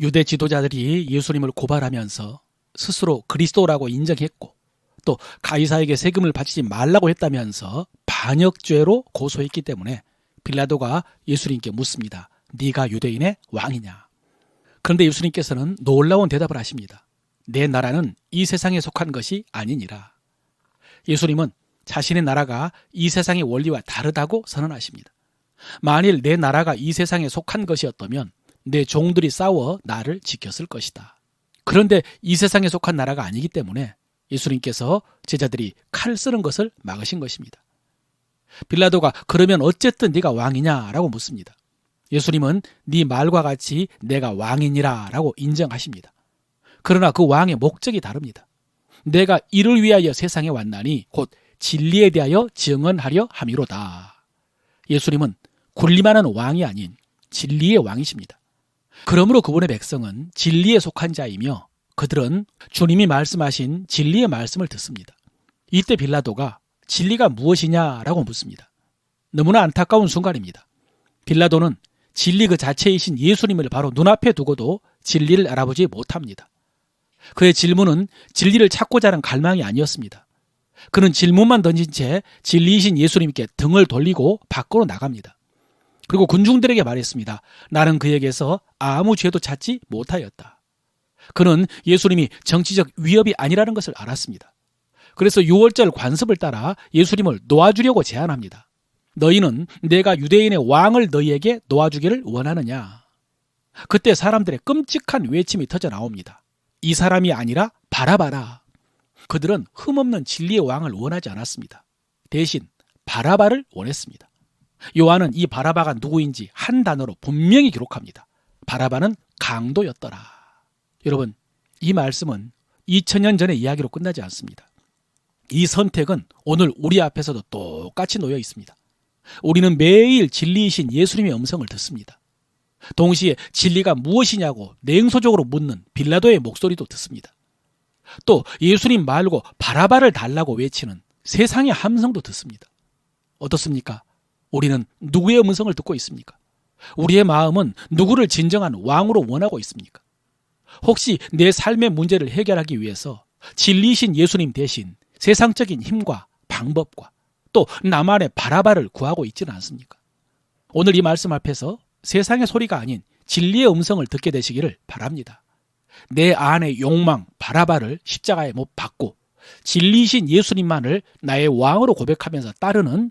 유대 지도자들이 예수님을 고발하면서 스스로 그리스도라고 인정했고 또 가이사에게 세금을 바치지 말라고 했다면서 반역죄로 고소했기 때문에 빌라도가 예수님께 묻습니다. 네가 유대인의 왕이냐? 그런데 예수님께서는 놀라운 대답을 하십니다. 내 나라는 이 세상에 속한 것이 아니니라. 예수님은 자신의 나라가 이 세상의 원리와 다르다고 선언하십니다. 만일 내 나라가 이 세상에 속한 것이었다면 내 종들이 싸워 나를 지켰을 것이다. 그런데 이 세상에 속한 나라가 아니기 때문에 예수님께서 제자들이 칼을 쓰는 것을 막으신 것입니다. 빌라도가 그러면 어쨌든 네가 왕이냐라고 묻습니다. 예수님은 네 말과 같이 내가 왕이니라라고 인정하십니다. 그러나 그 왕의 목적이 다릅니다. 내가 이를 위하여 세상에 왔나니 곧 진리에 대하여 증언하려 함이로다. 예수님은 군림하는 왕이 아닌 진리의 왕이십니다. 그러므로 그분의 백성은 진리에 속한 자이며 그들은 주님이 말씀하신 진리의 말씀을 듣습니다. 이때 빌라도가 진리가 무엇이냐라고 묻습니다. 너무나 안타까운 순간입니다. 빌라도는 진리 그 자체이신 예수님을 바로 눈앞에 두고도 진리를 알아보지 못합니다. 그의 질문은 진리를 찾고자 하는 갈망이 아니었습니다. 그는 질문만 던진 채 진리이신 예수님께 등을 돌리고 밖으로 나갑니다. 그리고 군중들에게 말했습니다. 나는 그에게서 아무 죄도 찾지 못하였다. 그는 예수님이 정치적 위협이 아니라는 것을 알았습니다. 그래서 6월절 관습을 따라 예수님을 놓아주려고 제안합니다. 너희는 내가 유대인의 왕을 너희에게 놓아주기를 원하느냐? 그때 사람들의 끔찍한 외침이 터져 나옵니다. 이 사람이 아니라 바라바라. 그들은 흠없는 진리의 왕을 원하지 않았습니다. 대신 바라바를 원했습니다. 요한은 이 바라바가 누구인지 한 단어로 분명히 기록합니다. 바라바는 강도였더라. 여러분, 이 말씀은 2000년 전의 이야기로 끝나지 않습니다. 이 선택은 오늘 우리 앞에서도 똑같이 놓여 있습니다. 우리는 매일 진리이신 예수님의 음성을 듣습니다. 동시에 진리가 무엇이냐고 냉소적으로 묻는 빌라도의 목소리도 듣습니다. 또 예수님 말고 바라바를 달라고 외치는 세상의 함성도 듣습니다. 어떻습니까? 우리는 누구의 음성을 듣고 있습니까? 우리의 마음은 누구를 진정한 왕으로 원하고 있습니까? 혹시 내 삶의 문제를 해결하기 위해서 진리이신 예수님 대신 세상적인 힘과 방법과 또 나만의 바라바를 구하고 있지는 않습니까? 오늘 이 말씀 앞에서 세상의 소리가 아닌 진리의 음성을 듣게 되시기를 바랍니다. 내 안의 욕망, 바라바를 십자가에 못 박고 진리이신 예수님만을 나의 왕으로 고백하면서 따르는